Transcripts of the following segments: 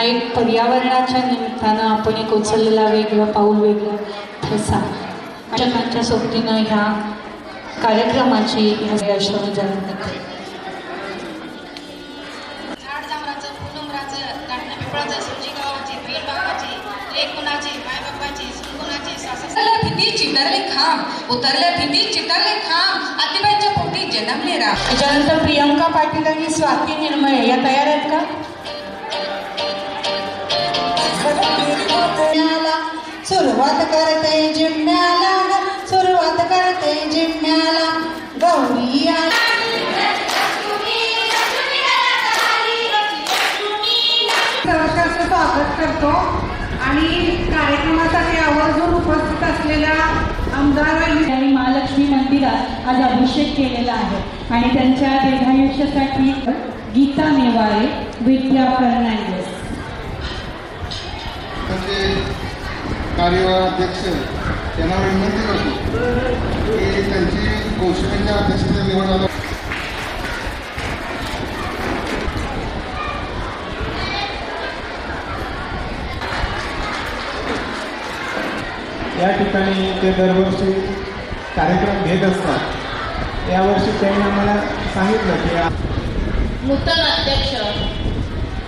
हा एक पर्यावरणाच्या निमित्तानं आपण एक उचललेला वेगळं पाऊल वेगळं ठसा. पाचकांच्या सोबतीनं ह्या कार्यक्रमाची उतरल्या भीती चितरले खांब. उतरल्या भीती चितरले खांब. आतीबाईच्या पोटी जन्मले राम त्याच्यानंतर प्रियंका पाटील आणि स्वाती निर्मळे या तयार आहेत का? सुरुवात करते जिम्म्याला. सुरुवात करते जिम्म्याला. गौरी स्वागत करतो. आणि कार्यक्रमासाठी आवर्जून उपस्थित असलेल्या आमदार आणि महालक्ष्मी मंदिरात आज अभिषेक केलेला आहे. आणि त्यांच्या दीर्घायुष्यासाठी गीता नेवाळे विद्या फर्नांडिस त्याचे कार्यवाह अध्यक्ष यांना विनंती करतो की त्यांची कौशल्याच्या अध्यक्षतेची निवड झाली या ठिकाणी ते दरवर्षी कार्यक्रम घेत असतात. यावर्षी त्यांनी आम्हाला सांगितलं की नूतन अध्यक्ष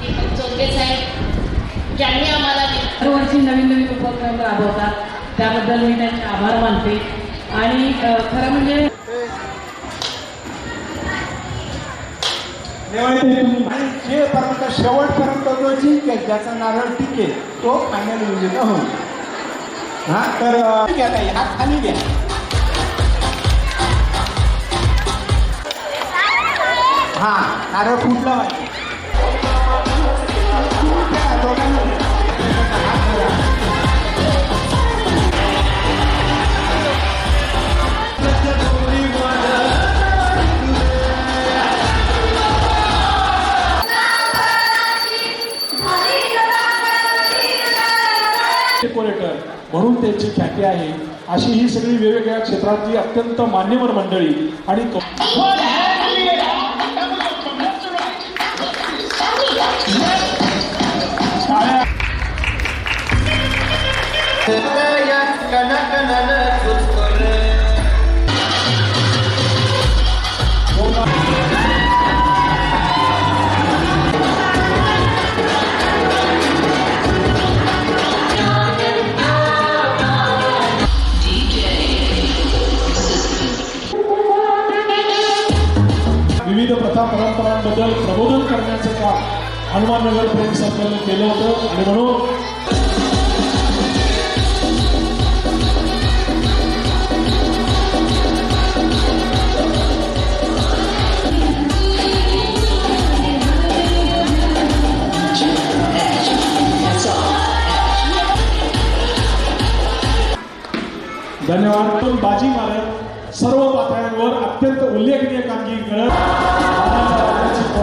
दीपक चोंगे साहेब ज्यांनी आम्हाला दरवर्षी नवीन नवीन उपक्रम राबवतात. त्याबद्दल मी त्यांचे आभार मानते. आणि खरं म्हणजे नेवाळे जे पर्यंत शेवटपर्यंत जो जिंकेल ज्याचा नारळ टिकेल तो फायनल विजेता होईल. हा तर अ, घ्या ताई, हात खाली घ्या. हा नारळ फुटला पाहिजे डेकोरेटर म्हणून त्यांची ख्याती आहे. अशी ही सगळी वेगवेगळ्या क्षेत्रातली अत्यंत मान्यवर मंडळी आणि तो- विविध प्रथा परंपरांबद्दल प्रबोधन करण्याचं काम हनुमाननगर प्रेम संघाने केलं होतं. आणि म्हणून धन्यवाद. पण बाजी मारत सर्व पातळ्यांवर अत्यंत उल्लेखनीय कामगिरी करत